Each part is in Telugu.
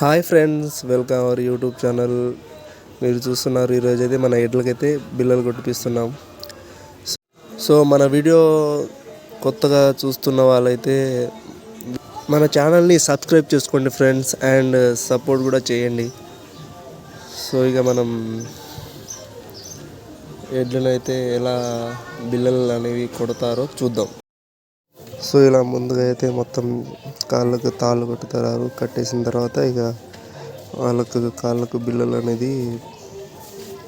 Hi friends welcome our YouTube channel. మీరు చూస్తున్నారు ఈరోజు అయితే మన ఎడ్లకైతే బిల్లలు కొట్టిపిస్తున్నాం. సో మన వీడియో కొత్తగా చూస్తున్న వాళ్ళైతే మన ఛానల్ని సబ్స్క్రైబ్ చేసుకోండి ఫ్రెండ్స్ అండ్ సపోర్ట్ కూడా చేయండి. సో ఇక మనం ఎడ్లను అయితే ఎలా బిల్లలు అనేవి కొడతారో చూద్దాం. సో ఇలా ముందుగా అయితే మొత్తం కాళ్ళకు తాళ్ళు కట్టుతారు కట్టేసిన తర్వాత ఇక వాళ్ళకు కాళ్ళకు బిల్లలు అనేది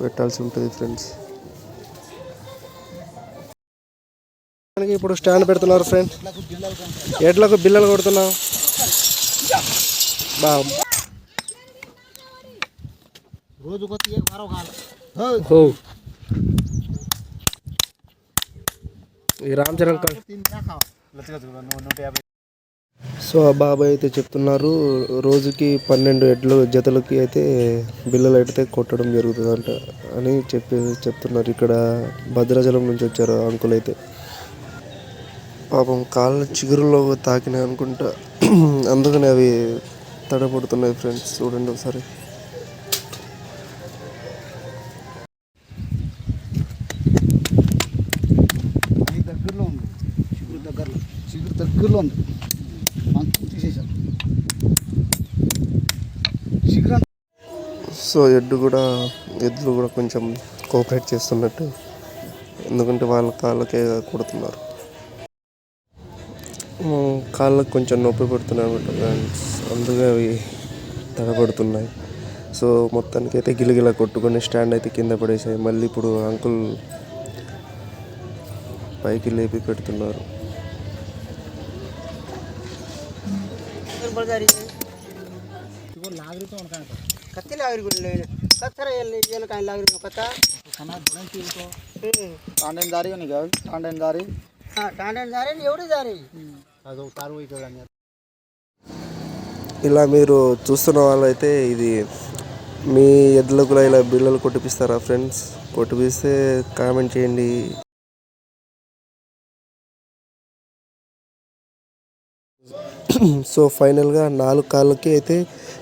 పెట్టాల్సి ఉంటుంది ఫ్రెండ్స్. ఇప్పుడు స్టాండ్ పెడుతున్నారు ఫ్రెండ్. ఎడ్లకు బిల్లలు కొడుతున్నాం. బా. రోజు ఈ రామ్ చరణ్ నూట యాభై. సో ఆ బాబాయ్ అయితే చెప్తున్నారు రోజుకి పన్నెండు ఎడ్లు జతలకి అయితే బిల్లలు అయితే కొట్టడం జరుగుతుందంట అని చెప్పి చెప్తున్నారు. ఇక్కడ భద్రాచలం నుంచి వచ్చారు అంకుల్ అయితే. పాపం కాళ్ళ చిగురులో తాకినాయి అనుకుంటా. అందుకని అవి తడబడుతున్నాయి ఫ్రెండ్స్ చూడండి ఒకసారి ఈ దగ్గరలో ఉంది చిగురు దగ్గరలో చిగురు దగ్గరలో ఉంది. అంతా తీసేసాం చిగురు సో ఎడ్డు కూడా ఎద్దులు కూడా కొంచెం కోఆపరేట్ చేస్తున్నట్టు ఎందుకంటే వాళ్ళ కాళ్ళకే కొడుతున్నారు. కాళ్ళకు కొంచెం నొప్పి పడుతున్నాయి ఫ్రెండ్స్. అందుకే అవి తడబడుతున్నాయి. సో మొత్తానికి అయితే గిలగిల కొట్టుకొని స్టాండ్ అయితే కింద పడేసాయి. మళ్ళీ ఇప్పుడు అంకుల్ పైకి లేపి పెడుతున్నారు. ಕತ್ತಿ ಲಾಗರಿಗಳು ಕತ್ತರ ಎಲ್ಲಿ ಏನಕ್ಕೆ ಲಾಗರಿ ಕತ್ತ కన్నా బుడం తీరుతో తాండేని దారి అని కాదు తాండేని దారి ಹಾಂ ಟಾಂಡನ್ ದಾರಿ ఎవడి దారి అదొక తారు అవుతుంది అని ఇలా మీరు చూస్తున్న వాళ్ళైతే ఇది మీ ఎద్దులకు కూడా ఇలా బిల్లలు కొట్టిపిస్తారా ఫ్రెండ్స్ కొట్టిపిస్తే కామెంట్ చేయండి సో ఫైనల్గా నాలుగు కాళ్ళకి అయితే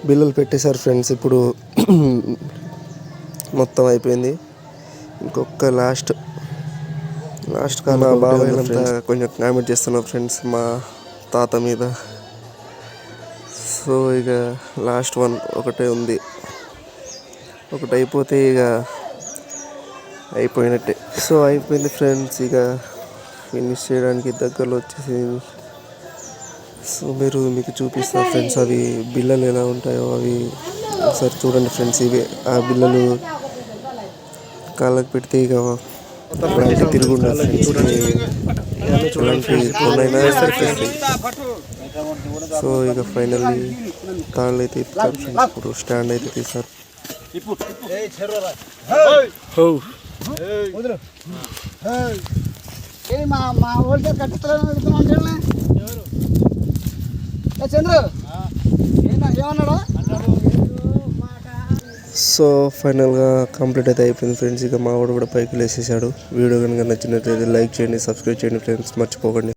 బిల్లలు పెట్టేశారు ఫ్రెండ్స్. ఇప్పుడు మొత్తం అయిపోయింది. ఇంకొక లాస్ట్ లాస్ట్ కాల బాబాయ్ అంతా కొంచెం కామెంట్ చేస్తున్నాం ఫ్రెండ్స్ మా తాత మీద. సో ఇక లాస్ట్ వన్ ఒకటే ఉంది. ఒకటి అయిపోతే ఇక అయిపోయినట్టే. సో అయిపోయింది ఫ్రెండ్స్. ఇక ఫినిష్ చేయడానికి దగ్గరలో వచ్చేసి సో మీరు మీకు చూపిస్తా ఫ్రెండ్స్ అవి బిల్లలు ఎలా ఉంటాయో అవి ఒకసారి చూడండి ఫ్రెండ్స్ ఇవి ఆ బిల్లలు కాళ్ళకు పెడితే ఇక అలాంటి తిరుగుండదు ఫ్రెండ్స్. ఎలాంటి కొనైనా సో ఇక ఫైనల్లీ తాళ్ళు అయితే ఇస్తారు ఫ్రెండ్స్ ఇప్పుడు స్టాండ్ అయితే తీస్తారు. మా మా ఓల్డ్ కట్టిస్తలేదు అంటే చంద్రు? ఏమన్నాడా? సో ఫైనల్గా కంప్లీట్ అయితే అయిపోయింది ఫ్రెండ్స్. ఇక మా వాడు కూడా పైకి లేసేసాడు. వీడియో కనుక నచ్చినట్లయితే లైక్ చేయండి సబ్స్క్రైబ్ చేయండి ఫ్రెండ్స్. మర్చిపోకండి.